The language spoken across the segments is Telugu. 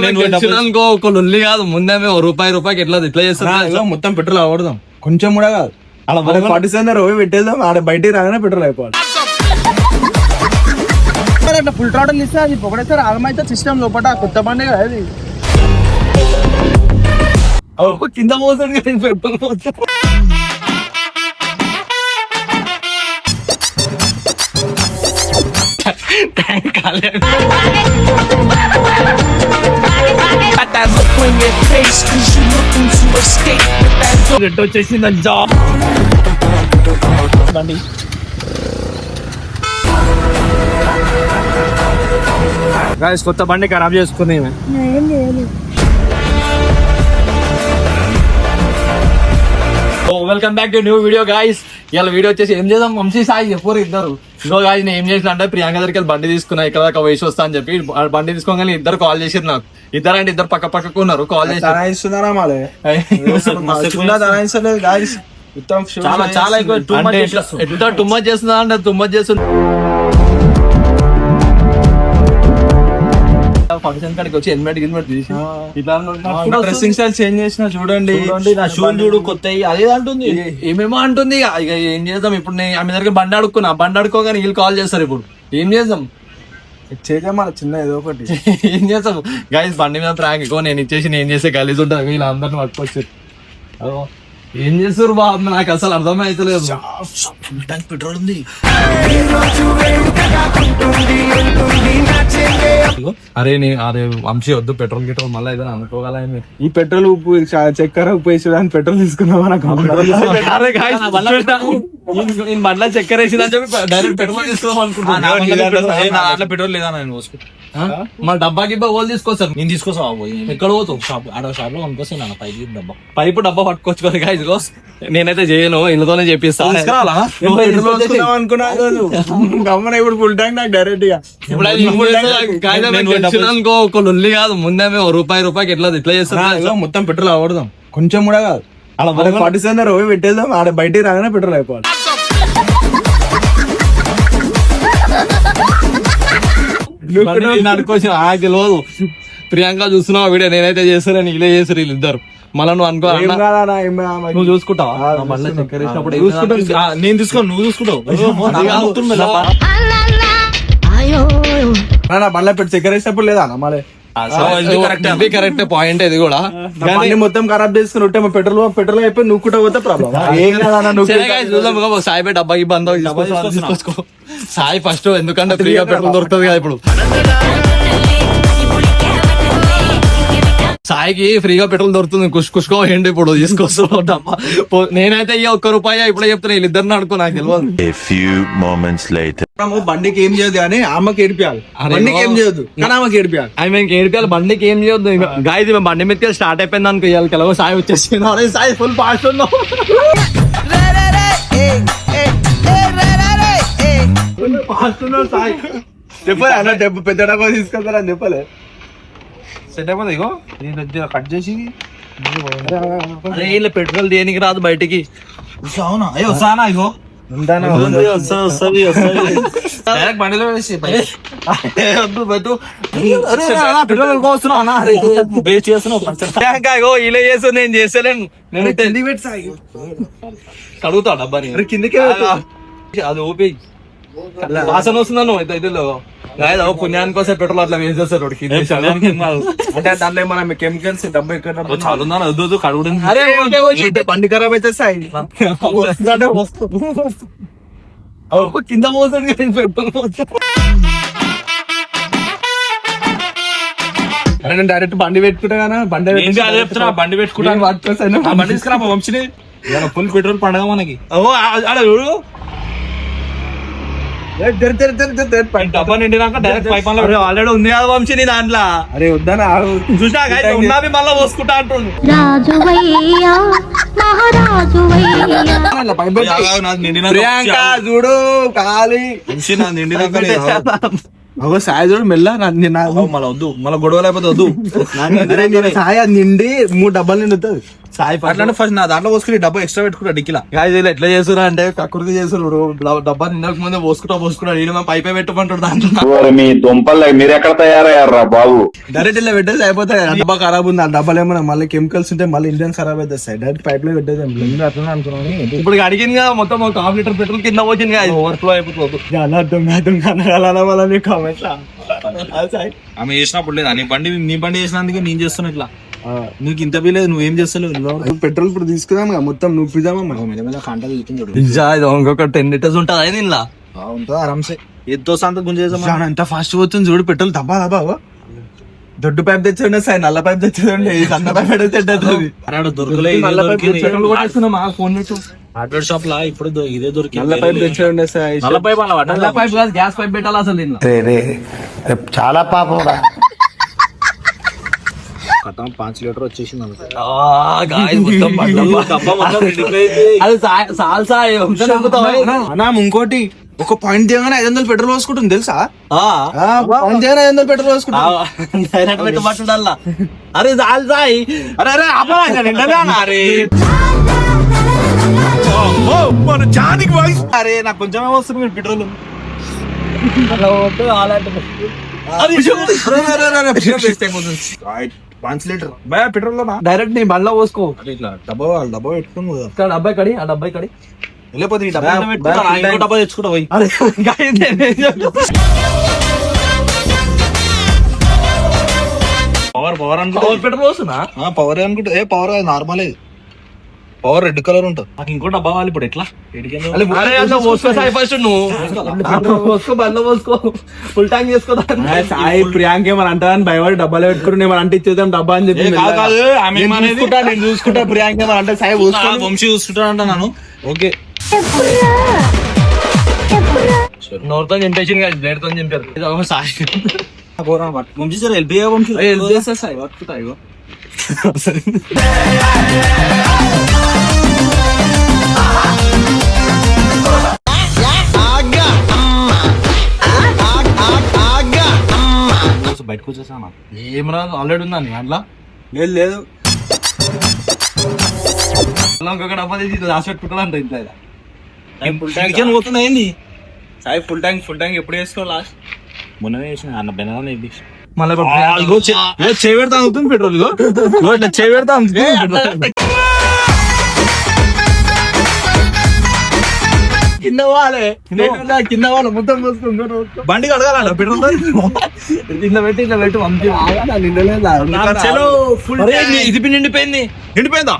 నేను వచ్చినానుకో ఒక లొల్లి కాదు ముందే మేము ఓ రూపాయి రూపాయికి ఎట్లా ఇట్లా నా చేస్తాం ఇదిగో మొత్తం పెట్రోల్ అవడదాం కొంచెం కూడా కాదు అలా ఆడ ఫార్టీ సెవెన్ రోవి పెట్టేద్దాం ఆడ బయటికి రాగానే పెట్రోల్ అయిపోవాలి అట్లా ఫుల్ ట్రాటల్ ఇస్తే అది ఒకటేసారి ఆగమైతే సిస్టమ్ లోపల కొత్త బండి కదా అది కింద పోతుంది కదా, పెట్రోల్ పోతుంది. ట్యాంక్ ఖాళీ. రెడ్ వచ్చేసింది జాబ్ బండి గాయస్ కొత్త బండి ఖరాబ్ చేసుకుని welcome back to new video guys ఇవాళ వీడియో వచ్చేసి ఏం చేద్దాం? వంశీ సాయి చెప్పారు ఇద్దరు. ఇంకో గాయస్ నేను ఏం చేసిన అంటే ప్రియాంక దగ్గరికి వెళ్ళి బండి తీసుకున్నా ఇక్కడ దాకా వేసి వస్తా అని చెప్పి బండి తీసుకోగానే ఇద్దరు కాల్ చేసిరు నాకు. ఇద్దరు అంటే ఇద్దరు పక్క పక్కకు ఉన్నారు కాల్ చేసి చాలా చాలా ఎక్కువ టుమ్మచ్ చేస్తున్నా అంటే టుమ్మచ్ చేస్తున్నా. ఫంక్షన్ కాడికి వచ్చి హెల్మెట్ గిల్మెట్ తీసి ఇట్లా డ్రెస్సింగ్ స్టైల్ చేంజ్ చేసిన చూడండి. చూడండి నా షూ చూడు కొత్తవి అదే అంటుంది. ఏమేమో అంటుంది. ఇక ఏం చేద్దాం ఇప్పుడు నేను ఆమె దగ్గర బండి అడుక్కున్నా. బండి అడుక్కోగానే వీళ్ళు కాల్ చేస్తారు ఇప్పుడు. ఏం చేద్దాం? చేద్దాం మన చిన్న ఏదో ఒకటి. ఏం చేస్తాం? గైస్ బండి మీద ప్రాంక్ ఎక్కువ నేను ఇచ్చేసి నేను చేసే గలీజ్ ఉంటుంది. వీళ్ళందరిని పట్టుకొచ్చారు ఏం చేస్తారు బాబు? నాకు అసలు అర్థమైతలేదు. ఫుల్ ట్యాంక్ పెట్రోల్ ఉంది. అరే నీ అరే వంశీ వద్దు పెట్రోల్ గిట్రోల్ మళ్ళీ ఏదైనా అనుకోగల ఈ పెట్రోల్ ఉప్పు చ- చక్కెర ఉప్పు వేసి పెట్రోల్ తీసుకున్నావా? నాకు నేను- బండ్ల చక్కెర వేసిందని చెప్పి డైరెక్ట్ పెట్రోల్ తీసుకుందాం అనుకుంటున్నా. దాంట్లో పెట్రోల్ లేదా నేను పోసుకో? మా డబ్బా గిబ్బా వాళ్ళు తీసుకోవచ్చు నేను తీసుకొస్తా పోయి. ఎక్కడ పోతావు? షాప్ ఆడ షాప్లో కొనుక్కొస్తాను పైకి డబ్బా. పైపు డబ్బా పట్టుకోవచ్చు గాయస్ గో నేనైతే చేయను ఇళ్ళతోనే చెప్పిస్తా తీసుకురావాలా? నువ్వు పెట్రోల్ తీసుకొచ్చి- తీసుకుందాం అనుకున్నా గమ్మన ఇప్పుడు ఫుల్ ట్యాంక్ నాకు డైరెక్ట్గా ఇప్పుడు వచ్చినానుకో ఒక లొల్లి కాదు. ముందే మేము రూపాయి రూపాయికి ఎట్లా ఇట్లా నా చేస్తాం ఇదిగో మొత్తం పెట్రోల్ అవడదాం కొంచెం కూడా కాదు. అలా రోవి పెట్టేద్దాం ఆడ బయటికి రాగానే పెట్రోల్ అయిపోవాలి. నడుకోవచ్చు ఆ తెలియదు ప్రియాంక చూస్తున్నావు వీడియో? నేనైతే చేస్తానని వీళ్ళే చేస్తారు వీళ్ళిద్దరు మళ్ళీ నువ్వు అనుకో? నువ్వు చూసుకుంటావా? నేను తీసుకోను నువ్వు చూసుకుంటావు. నా నా బండ్లో పెట్టి చక్కెర వేసినప్పుడు లేదా? మళ్ళీ ఇది కరెక్టే పాయింట్ ఇది కూడా. మొత్తం ఖరాబ్ చేసుకుని ఉంటే మా పెట్రోల్ పెట్రోల్ అయిపోయి నువ్వు కూడా పోతే ప్రాబ్లం ఏం సాయి బే డబ్బాకి బందో తీసుకో. సాయి ఫస్ట్ ఎందుకంటే ఫ్రీగా పెట్రోల్ దొరుకుతుంది కదా ఇప్పుడు. సాయికి ఫ్రీగా పెట్రోల్ దొరుకుతుంది. కుష్ కుష్కో ఏంటి ఇప్పుడు? పో- నేనైతే ఈ ఒక్క రూపాయి ఇప్పుడే చెప్తున్నా. వీళ్ళిద్దరిని అనుకో నాకు తెలియదు. మనము బండికి ఏం చేయదు కానీ ఆమెకి ఏడిపియాలి. బండికి ఏం. చేయదు కానీ ఆమెకి ఏడిపియాలి. అవి మేము ఏడిపియాలి బండికి ఏం చేయొద్దు. గాయది మేము బండి మీదకి స్టార్ట్ అయిపోయింది అనుకో ఇవాళ ఎలాగో సాయి వచ్చేసి సాయి ఫుల్ ఫాస్ట్ ఉన్నావు. ఫాస్ట్ ఉన్నావు సాయి. చెప్పలే అన్న డబ్బు పెద్ద డబ్బా తీసుకెళ్తారని చెప్పలే. సెట్ అయిపోతుంది ఇగో? నేను కట్ చేసి అరే ఇలా పెట్రోల్ దేనికి రాదు బయటికి? అవునా అయ్యో ఇగో? బండిలో వేసి ఇలా నేను నేను కడుగుతా డబ్బాని అరే కిందకే. అది ఓపి వాసన వస్తుందా నువ్వు అయితే అయితే గాయదో పుణ్యానికి వస్తే పెట్రోల్ అట్లా వేసేస్తారు వాడికి అంటే దాంట్లో మన కెమికల్స్ డబ్బు ఎక్కడ చాలు ఉందా? వద్దు కడుగుడు అరే బండి ఖరాబ్ అయితే సాయి. కింద పోతుంది కదా. అరే నేను డైరెక్ట్ బండి పెట్టుకుంటా కానీ బండి చెప్తున్నా బండి పెట్టుకుంటా. నేను పట్టుకొస్తాను. ఆ బండి తీసుకురా ఫుల్ పెట్రోల్ పండగ మనకి. ఓ ఆడ చూడు. డబ్బా నిండినాక డైరెక్ట్ పైప్ అరే ఆల్రెడీ ఉంది కదా వంశీ నీ దాంట్లో. అరే వద్దానా చూసా గాయ ఉన్నవి మళ్ళీ పోసుకుంటా అంటుండు. రాజువయ్యా మహారాజువయ్యా. పైన పెట్టు. నిండిన ప్రియాంక చూడు కాలి వంశీ నా నిండినాక అగో సాయి చూడు మెల్ల నా- నీ- నా- మళ్ళీ వద్దు మళ్ళీ గొడవలు అయిపోతే వద్దు. సాయి నిండి మూడు డబ్బాలు నిండుతుంది సాయి అట్లాంటి ఫస్ట్ నా దాంట్లో పోసుకుని డబ్బా ఎక్స్ట్రా పెట్టుకుంటా డిక్కిలా గాయస్ ఎట్లా చేస్తున్నా అంటే కక్కుర్తి చేస్తున్నారు డ- డబ్బా నిన్నకు ముందే పోసుకుంటా పోసుకుంటా నేను మా పైపే పెట్టమంటాడు దాంట్లో మీ దుంపలు మీరు ఎక్కడ తయారయ్యారా బాబు డైరెక్ట్ ఇలా పెట్టేసి అయిపోతాయి డబ్బా ఖరాబ్ ఉంది ఆ డబ్బాలు ఏమన్నా మళ్ళీ కెమికల్స్ ఉంటే మళ్ళీ ఇండియన్ ఖరాబ్ అవుతాయి డైరెక్ట్ పైప్లో పెట్టేది అట్లా అనుకున్నాను ఇప్పుడు అడిగింది కదా మొత్తం ఒక హాఫ్ లీటర్ పెట్రోల్ కింద వచ్చింది కదా ఓవర్ఫ్లో అయిపోతుంది అలా దొంగ దొంగ అనగాల వాళ్ళని కామెంట్స్ ఆమె చేసినప్పుడు లేదా నీ బండి నీ బండి చేసినందుకే నేను చేస్తున్నా ఇట్లా నీకు ఇంత వీలేదు నువ్వేం చేస్తలేవు పెట్రోల్ ఇప్పుడు తీసుకున్నాం కదా మొత్తం నువ్వు పిజామా కంటలు ఇంకొక టెన్ లీటర్స్ ఉంటుంది అది దీనిలో ఉంటుంది ఆరామ్సే ఎంతో సంత గుంజేసామా ఎంత ఫాస్ట్ పోతుంది చూడు పెట్రోల్ దబ్బా దబ్బా. దొడ్డు పైప్ తెచ్చాడు సార్ నల్ల పైప్ తెచ్చాడు ఈ సన్న పైప్ ఫోన్ పెట్టు. హార్డ్వేర్ షాప్ లా ఇప్పుడు ఇదే దొరికింది. నల్ల పైప్ తెచ్చాడు సార్ నల్ల పైప్ అలా నల్ల పైప్ కాదు గ్యాస్ పైప్ పెట్టాలి అసలు దీనిలో? చాలా పాపం రా. కథం పాంచ్ లీటర్ వచ్చేసింది అనుకో. ఇంకోటి ఒక పాయింట్ దిగగానే ఐదు వందలు పెట్రోల్ పోసుకుంటుంది తెలుసా ఆ, పాయింట్ దిగగానే ఐదు వందలు పెట్రోల్ పోసుకుంటుంది అరే సాల్సా అరే అరే మన జానికి వాయిస్ అరే నాకు కొంచెమే వస్తుంది మీరు పెట్రోల్ పాంచ్ లీటర్ భయ పెట్రోల్లో డైరెక్ట్ నీ బండ్లో పోసుకో. ఇట్లా డబ్బా డబ్బా పెట్టుకుని. ఇక్కడ డబ్బాయి కడి ఆ కడి వెళ్ళిపోతే డబ్బా డబ్బా తెచ్చుకుంటా పోయి. చెప్తా? పవర్ పవర్ అనుకుంటా. పవర్ పెట్రోల్ వస్తున్నా పవర్ అనుకుంటా. ఏ power normal power red colour ఉంటుంది. నాకు ఇంకో డబ్బా కావాలి ఇప్పుడు ఎట్లా? ఫుల్ ట్యాంక్ ప్రియాంక ఏమని అంటారని భయపడి డబ్బాలు పెట్టుకుని ఏమని అంటే ఇచ్చేద్దాం డబ్బా అని చెప్పి? చూసుకుంటా నేను చూసుకుంటా ప్రియాంక ఏమని అంటే సాయి వంశీ నన్ను. ఓకే. నోరుతో చంపేసింది కదా బ్లేడ్తో చంపారు. ఇది ఒక సాయి. వంశీ సార్ వంశీ? సాయి? ఇగో. వచ్చేసాను ఏం రాదు ఆల్రెడీ ఉందండి అట్లా? లేదు లేదు. ఇంకొక డబ్బా తీసి రాసి పెట్టుకుంటాను ఇంట్లో ఇలా. కిచెన్ పోతున్నా ఏంది? Sai full tank full tank ఎప్పుడు వేసుకో లాస్ట్ మొన్ననే చేసిన అన్న బెనగానే ఇది మళ్ళీ ఇప్పుడు ఆ, ఇగో చే- ఇగో చేయి పెడతా అవుతుంది పెట్రోల్ ఇట్లా కింద వాళ్ళే కింద వాళ్ళు మొత్తం పోసుకుంటారు బండి కడగాల పెట్రోల్ కింద పెట్టి ఇట్లా పెట్టి పంపి ఫుల్ అరే, ఇది- పి నిండిపోయింది. నిండిపోయిందా?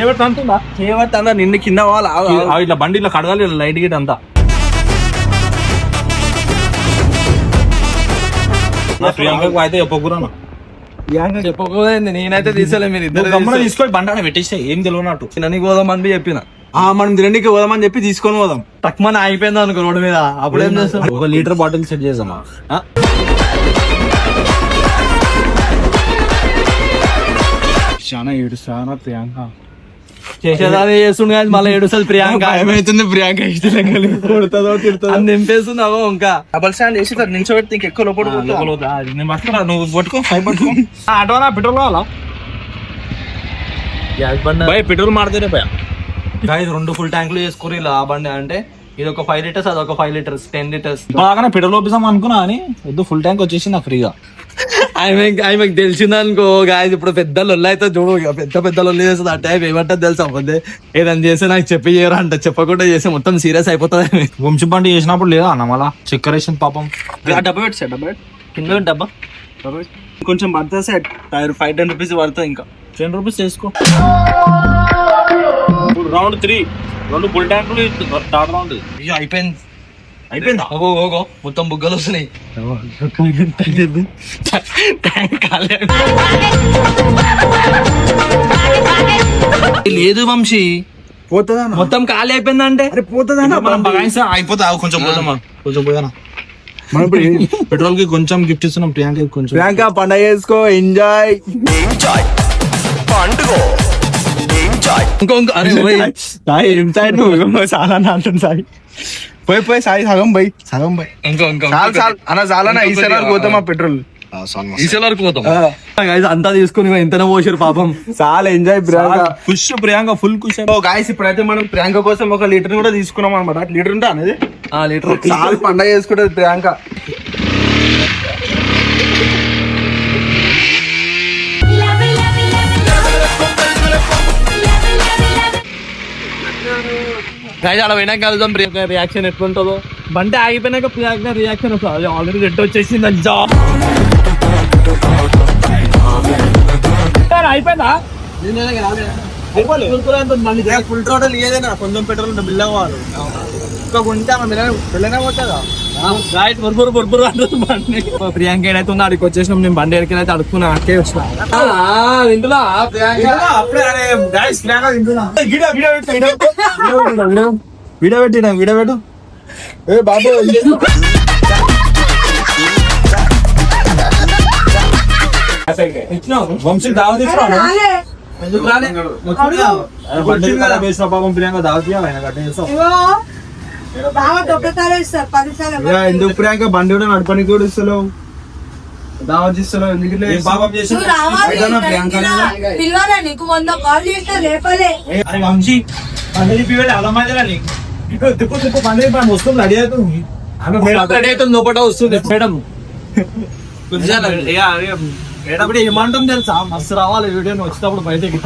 పెడతా అంటుందా? చేయబట్టి నిన్ను కింద వాళ్ళ ఆ, ఇట్లా బండి ఇట్లా కడగాలి లైట్ గిట్ అంతా. అయితే నేనైతే తీసలే మీరు ఇద్దరు తీసుకొని బండి ఆడ పెట్టేసే ఏం తెలియనట్టు. చిన్న పోదామని చెప్పిన. ఆ మనం తిరండికి పోదామని చెప్పి తీసుకొని పోదాం. తక్కువ అయిపోయింది అనుకో రోడ్డు మీద. అప్పుడు ఏం చేస్తాం? ఒక లీటర్ బాటిల్ సెట్ చేద్దామా? చాలా ఏడు చాలా ప్రియాంక? చేసేదాన్ని చేస్తుండే కానీ మళ్ళీ ఏడుస్తుంది ప్రియాంక. ఏమైతుంది ప్రియాంక ఇష్టం కొడుతుందో తిడుతుందో. అని నింపేస్తున్నావు ఇంకా. డబల్ స్టాండ్ ఇంక ఎక్కువ లోపల. నేను పట్టుకురా నువ్వు పట్టుకో ఫైవ్ పట్టుకో. ఆటోనా? పెట్రోల్ కావాలా? గ్యాస్ బండి. భయ పెట్రోల్ మాడితేనే భయ Guys, రెండు ఫుల్ ట్యాంకులు చేసుకోరు ఇలా ఆ బండి అంటే. ఇది ఒక ఫైవ్ లీటర్స్ అది ఒక ఫైవ్ లీటర్స్ టెన్ లీటర్స్ బాగానే పెట్రోల్ ఒప్పిస్తాం అనుకున్నా అని వద్దు ఫుల్ ట్యాంక్ వచ్చేసి నాకు ఫ్రీగా. ఆమె ఆమెకు తెలిసిందనుకో గాయస్ ఇప్పుడు పెద్ద లొల్లి అయితే చూడు ఇక పెద్ద పెద్ద లొల్లి చేస్తుంది ఆ టైప్ ఏమంటుంది తెలుసా పోతే ఏదైనా చేస్తే నాకు చెప్పి చేయరా అంట చెప్పకుండా చేస్తే మొత్తం సీరియస్ అయిపోతుంది. వంశీ బండి చేసినప్పుడు లేదా అన్న మళ్ళా? చక్కెర వేసింది పాపం. ఆ డబ్బా పెట్టి సార్ డబ్బా. కింద డబ్బా. కొంచెం పడుతుంది sir tyre five ten rupees పడుతుంది ఇంకా. టెన్ రూపీస్ చేసుకో రౌండ్ త్రీ రెండు ఫుల్ ట్యాంకులు థర్డ్ రౌండ్ అయ్యో అయిపోయింది. అయిపోయిందా? ఓగో ఓగో మొత్తం బుగ్గలు వస్తున్నాయి. అయిపోయింది. లేదు వంశీ. పోతుందా మొత్తం ఖాళీ అయిపోయిందంటే? అరే పోతుందా మనం బగాయిస్తా అయిపోతా కొంచెం పోదాం మనం. కొంచెం పోయానా? మనం ఇప్పుడు పెట్రోల్కి కొంచెం గిఫ్ట్ ఇస్తున్నాం ప్రియాంక కొంచెం. ప్రియాంక పండగ చేసుకో ఎంజాయ్ ఇంకో ఇంకో అరే. సాయి ఏం సాయి నువ్వు చాలా అంటుంది సాయి పోయి పోయి సాయి సగం పోయి సగం పోయి ఇంకో ఇంకో చాలు చాలు అన్న చాలన్నా ఈసారి పోతాం ఆ పెట్రోల్ వరకు పోతాం అంతా తీసుకుని ఎంతనే పోసారు పాపం చాలా ఎంజాయ్ ప్రియాంక ఖుష్ ప్రియాంక ఫుల్ ఖుష్ ఓ గాయస్ ఇప్పుడైతే మనం ప్రియాంక కోసం ఒక లీటర్ కూడా తీసుకున్నాం అనమాట లీటర్ ఉంటా అనేది? ఆ లీటర్. చాలా పండగ చేసుకుంటది ప్రియాంక గైజ్ అలా పోయినాక కలుద్దాం. ప్రియాంక రియాక్షన్ ఎట్లుంటుందో? బండి ఆగిపోయినాక ప్రియాంక రియాక్షన్ వస్తుంది. ఆల్రెడీ రెడ్ వచ్చేసింది అంజా అయిపోయిందా? ఫుల్ టోటల్ ఏదైనా కొంచెం పెట్రోల్ ఉంటే బిల్ అవ్వాలి. ఇంకా కొంటే ఆమె వెళ్ళనే పోతుందా? ప్రియాంక ఏదైతే ఉందో అడిగి వచ్చేసినాం. నేను బండి ఎక్కడికి అయితే అడుక్కున్నా అక్కే వచ్చిన. ఇంట్లో పెట్టు ఏ బాబు వంశీ దావ తీసుకురా. పాపం ప్రియాంక దావ ఎందుకు ప్రియాంక బండి కూడా నడపని కూడా ఇస్తలేవు? దావత్ ఇస్తలేవు ఎందుకు ఇట్లా పాపం చేసి పిల్లరా నీకు? వంద కాల్ చేస్తే లేపలే. అరే వంశీ బండి తిప్పి వెళ్ళి అలా మధ్యలో తిప్పు తిప్పు బండి తిప్పి వస్తుంది రెడీ అవుతుంది. రెడీ అవుతుంది లోపల వస్తుంది మేడం. తెలుసా? మస్తు రావాలి వీడియో వచ్చేటప్పుడు బయటకి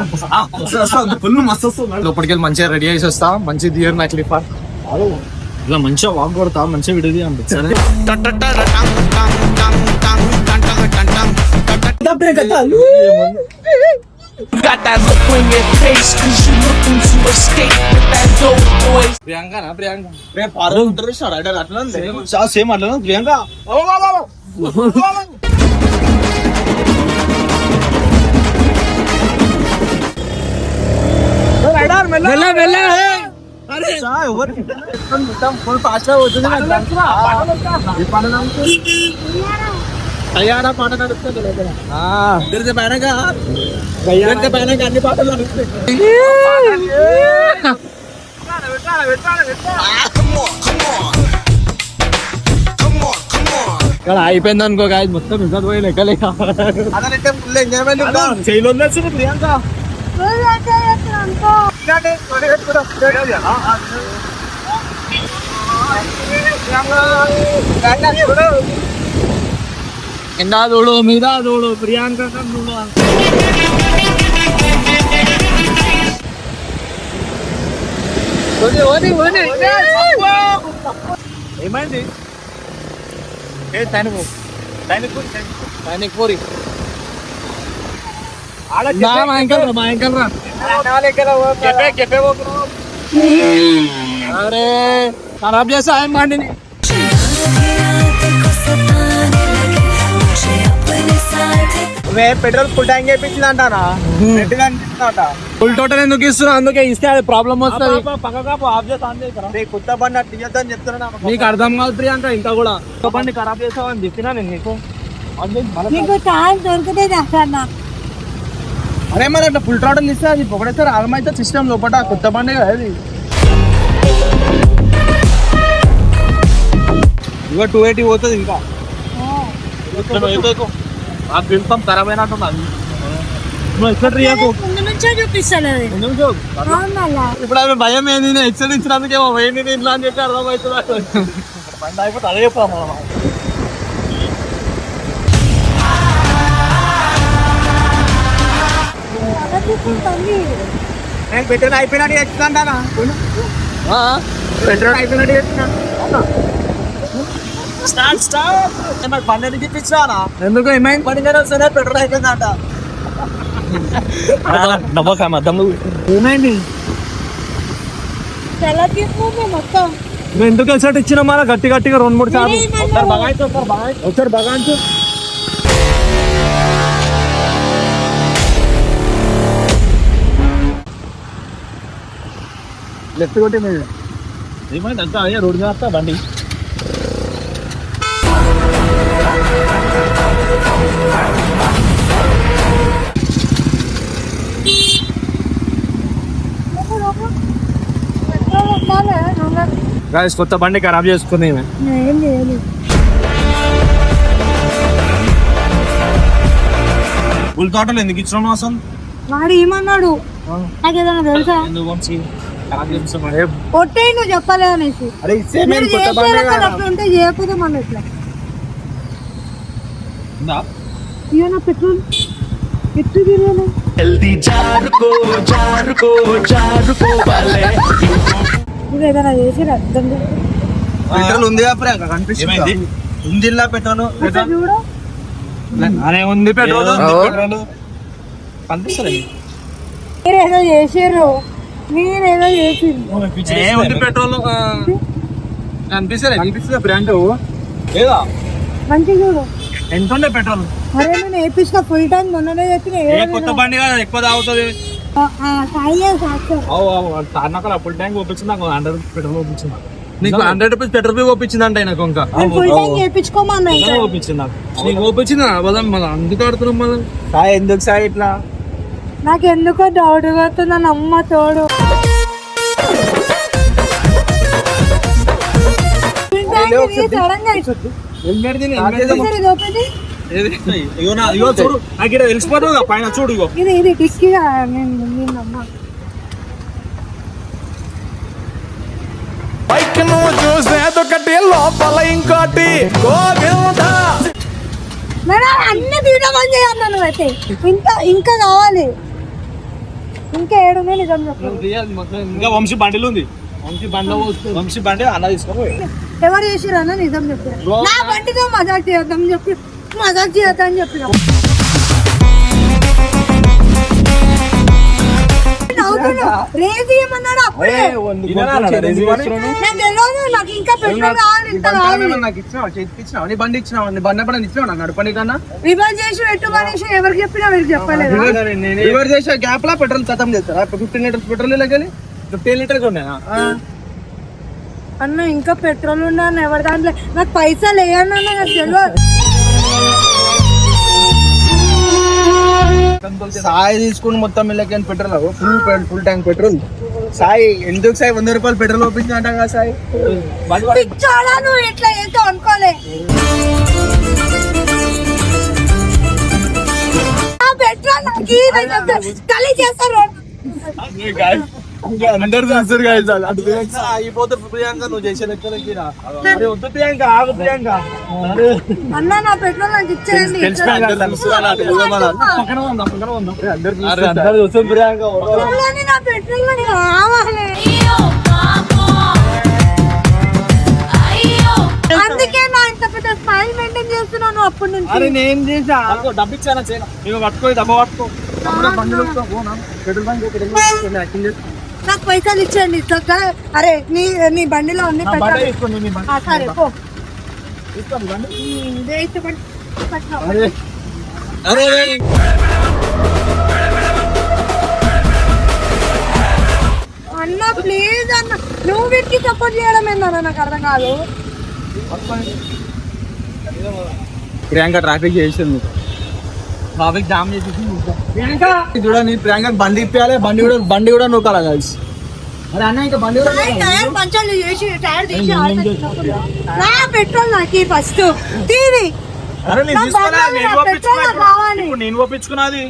ఫుల్ మస్తు వస్తుంది. లోపలికి వెళ్ళి మంచిగా రెడీ చేసి వస్తా మంచి దియర్ నా క్లిప్ ఇలా మంచిగా వాక్ కొడతా మంచిగా వీడియో తీయండి ప్రియాంక ప్రియాంక. రేపు పార్లర్ ఉంటారు రైడర్ అట్లా సేమ్ అట్లా ప్రియాంక. వెళ్ళ వెళ్ళ అయ్యాడా పాట నడుస్తుంది పైన పైన అన్ని పాటలు నడుస్తాయి ఇక్కడ అయిపోయింది అనుకో గాయ మొత్తం ఇంకా పోయి లెక్కలేక అదంటే ఫుల్ ఎంజాయ్మెంట్ చేయలో వచ్చింది ప్రియాంక కింద చూడు మీద చూడు ప్రియాంక చూడు ఏమైంది ఏ తనుకు తనుకు దానికి పోరి నా మా మా రా అరే ఖరాబ్ చేస్తా ఆయన బండిని. పెట్రోల్ ఫుల్ ట్యాంక్ వేయించింది అంటారా ఫుల్ టోటల్ ఎందుకు ఇస్తున్నా? అందుకే ఇస్తే అది ప్రాబ్లం వస్తుంది. కొత్త బండి అట్లా ఇయ్యొద్దని చెప్తున్నా నీకు అర్థం కాదు ప్రియాంక ఇంకా కూడా. ఒక బండి ఖరాబ్ చేస్తావు అని చెప్పినా నేను నీకు. నీకు ఛాన్స్ దొరికితే చేస్తాను అరే మరి అట్లా ఫుల్ ట్రాటల్ ఇస్తే అది ఒకటేసారి ఆగమైతే సిస్టమ్ లోపల కొత్త బండి కదా అది ఇక టూ ఎయిటీ పోతుంది ఇంకా. ఆ బిల్పం ఖరాబ్ అయినట్టుంది అది ఇప్పుడు ఆమె భయం ఏంది నేను హెచ్చరించినందుకే పోయింది. ఇంట్లో అని చెప్పి అయిపోతే అదే చెప్తాం నేను పెట్రోల్ అయిపోయినట్టు ఎత్తుకుంటానా పెట్రోల్ అయిపోయినట్టు ఎత్తున్నా స్టార్ట్ స్టార్ట్ మరి ఎందుకు ఇప్పించానా ఎందుకు ఏమైంది? మీద వస్తేనే పెట్రోల్ అయిపోయిందంట. నమ్మకం అర్థం ఏమైంది? నువ్వు ఎందుకు ఇచ్చిన మన గట్టి గట్టిగా రెండు మూడు సార్లు. నేనేమన్నా- ఒకసారి బాగా లెఫ్ట్ కొట్టి మీద ఏమైంది? అంతా అదే రోడ్డు మీద వస్తా బండి. గాయస్ కొత్త బండి ఖరాబ్ లేదు పుల్ తోటలు ఎందుకు ఇచ్చినావు అసలు వాడు ఏమన్నాడు? నాకు ఏదైనా తెలుసా? ఒట్టే నువ్వు చెప్పలే అనేసి. ఉంటే చేయకపోతే మనం ఎట్లా? ఉందా? ఇయ్యో నా పెట్రోల్ ఎత్తు తిరిగాను నువ్వు ఏదైనా చేసి అర్థం. పెట్రోల్ ఉంది ప్రియాంక కనిపిస్తుంది. ఏమైంది? ఉందిలా పెట్రోల్ చూడు. అరే ఉంది పెట్రోల్ ఉంది కనిపిస్తుంది మీరు ఏదో చేసారు ఉంది పెట్రోల్ ప్రియాంక లేదా? మంచిగా చూడు. ఎంత ఉండే పెట్రోల్? అరే నేను వేపించిన ఫుల్ టైం మొన్ననే చెప్పిన కొత్త బండి కదా ఎక్కువ తాగుతుంది. ఫుల్ ట్యాంక్ ఒప్పించింది హండ్రెడ్ పెట్రోల్ ఒప్పించింది నీకు. హండ్రెడ్ రూపీస్ పెట్రోల్ బిల్ ఒప్పించింది అంటే నాకు ఇంకా. ఒప్పించింది నాకు. నీకు ఒప్పించిందా? బదం మళ్ళీ అందుకు ఆడుతున్నాం మనం సాయి ఎందుకు సాయి ఇట్లా? నాకు ఎందుకో డౌట్ పడుతుంది నన్ను అమ్మ తోడు చూడు. తెలిసిపోతుంది పైన ఇది ఇది డిక్కీగా నేను నిన్న అమ్మ బైక్ నువ్వు చూసేదొకటి లోపల ఇంకోటి. మేడం అన్ని తీయడం చేయాలి నువ్వైతే ఇంకా ఇంకా కావాలి. ఇంకా ఏడు నేను నిజం చెప్పు. ఇంకా వంశీ బండిలు ఉంది. వంశీ బండి వంశీ బండి అన్న తీసుకోపోయి. ఎవరు చేసిరు అన్న నిజం చెప్పు. నా బండితో మజాక్ చేయొద్దని చెప్పి మజాక్ చేయొద్దని చెప్పిన. రేజ్ ఇయ్యమన్నాడు అప్పుడే? నాకు తెలియదు నాకు ఇంకా పెట్రోల్ కావాలి ఇంత కావాలి. నాకు ఇచ్చినావు? ఇచ్చినావు నీ బండి ఇచ్చినావు? నీ బండి ఎప్పుడైనా ఇచ్చినావు? నాకు నడపని కన్నా రివర్స్ చేసి మనిషి ఎవరికి చెప్పినా చెప్పలేదు? రివర్ చేసే గ్యాప్ లా పెట్రోల్ ఖతం చేస్తారా? ఫిఫ్టీన్ లీటర్స్ పెట్రోల్ వెళ్ళి? ఫిఫ్టీన్ లీటర్స్ ఉన్నాయా? అన్న ఇంకా పెట్రోల్ ఉన్నాను ఎవరి దాంట్లో? నాకు పైసలు వేయన్నా నాకు తెలియదు సాయి తీసుకుని మొత్తం వెళ్ళకని petrol full full tank petrol. Sai ఎందుకు సాయి వంద రూపాయలు పెట్రోల్ ఓపించి అంటాం కదా సాయి? నువ్వు ఏంటో అనుకోలే. పెట్రోల్ నాకు ఇవ్వని అందరు చూస్తారు కదా అటు ప్రియాంక అయిపోతే ప్రియాంక నువ్వు చేసే లెక్కలకి రా. అరే వద్దు ప్రియాంక ఆగు ప్రియాంక. అన్న నా పెట్రోల్ నాకు ఇచ్చేయండి. అందరు చూస్తున్నారు, అటు పోదామా? పక్కన ఉందా పక్కన ఉందా. అందరు చూస్తారు. అందరు చూస్తారు ప్రియాంక పెట్రోల్ నా పెట్రోల్ నాకు కావాలి అందుకే నా ఇంత పెద్ద స్మైల్ మెయింటైన్ చేస్తున్నాను అప్పటి నుంచి. అరే నేను చేసా డబ్బు ఇచ్చానా చేయనా? పట్టుకో డబ్బు పట్టుకో? Petrol bunk petrol bunk. కొన్ని యాక్టింగ్ చేస్తా. నాకు పైసలు ఇచ్చేయండి అరే నీ నీ బండిలో ఉంది బండి పెట్రోల్ తీసుకోండి నీ బండి ఆ, సరే పో. ఇదే అరే. అన్న ప్లీజ్ అన్న నువ్వు వీటికి సపోర్ట్ చేయడం ఏందన్న నాకు అర్థం కాదు. ప్రియాంక ట్రాఫిక్ చేసింది. ట్రాఫిక్ జామ్ చేసేసి చూడండి ప్రియాంక! బండి బండి కూడా బండి కూడా నూకాల కలిసి అరే అన్న ఇంకా బండి కూడా టైర్ టైర్ పంచాలు చేసి టైర్ తీసి ఆడేటప్పుడు. నా పెట్రోల్ నాకు ఫస్ట్ తీరి. నేను ఒప్పించుకున్నది.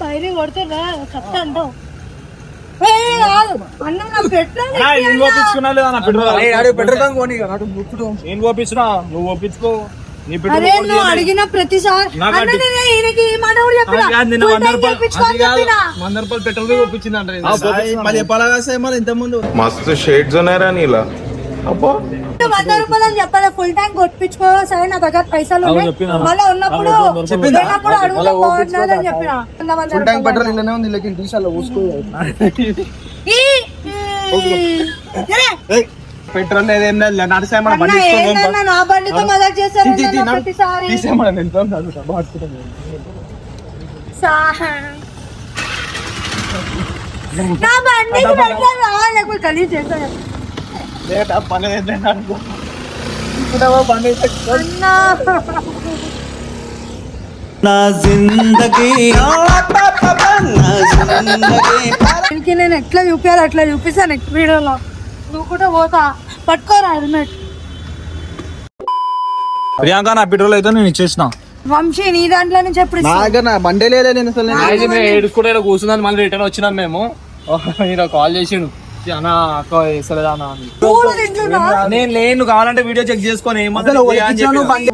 పైన కొడుతున్నా చెప్తా అంటావు. Petrol petrol? నువ్వు ఒప్పించుకో. అరే నువ్వు అడిగిన ప్రతిసారి మస్తు షేడ్స్ ఉన్నాయరా నీలా. అబ్బో. వంద రూపాయలు అని చెప్పాలి? ఫుల్ ట్యాంక్ కొట్టించుకో సరే నా దగ్గర పైసలు మళ్ళీ ఉన్నప్పుడు లేనప్పుడు అడుగుతా బాగున్నది అని చెప్పిన? ఫుల్ పెట్రోల్ లేదు. బండి ఏంటన్నా నా బండితో మజాక్ నా రావాలి గలీజ్ చేస్తాను లేట్ పని ఏంటంటే అనుకో. బండి దీనికి నేను ఎట్లా చూపించాలి అట్లా చూపిస్తాను నెక్స్ట్ వీడియోలో. నువ్వు కూడా పోతా. పట్టుకోరా హెల్మెట్. ప్రియాంక నా పెట్రోల్ అయితే నేను ఇచ్చేసిన. వంశీ నీ దాంట్లో నుంచి ఎప్పుడు నా బండే లేదు నేను అసలు. నేను. అయితే మేము ఏడుచుకుంటే కూర్చుందని మళ్ళీ రిటర్న్ వచ్చినాం మేము. మీరు కాల్ చేసిండు. అన్న అక్క వేస్తలేదా అన్న అని. పూలు తింటున్నా? నేను లేను కావాలంటే వీడియో చెక్ చేసుకొని ఏమన్నా బండి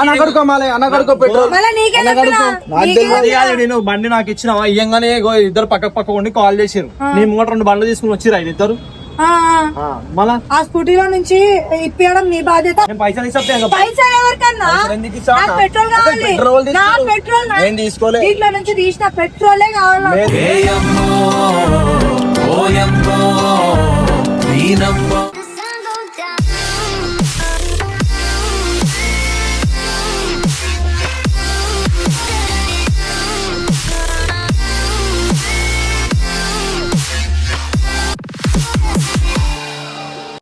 అన్న కొడుకో అన్న కొడుకో పెట్రోల్. మళ్ళా నీకే అన్న నాకు నీకే తెలియదు. నేను బండి నాకు ఇచ్చినావా? ఇయ్యంగానే ఇగో ఇద్దరు పక్క పక్క ఉండి కాల్ చేసారు నీ ముంగట రెండు బండ్లు తీసుకుని వచ్చిరా ఇద్దరు? ఆ, ఆ. మళ్ళా ఆ స్కూటీలో నుంచి ఇప్పించడం నీ బాధ్యత నేను పైసలు ఎవరికన్నా నాకు? పెట్రోల్ కావాలి పెట్రోల్ నా తీసుకో. పెట్రోల్. దీంట్లో నుంచి తీసిన పెట్రోలే కావాలి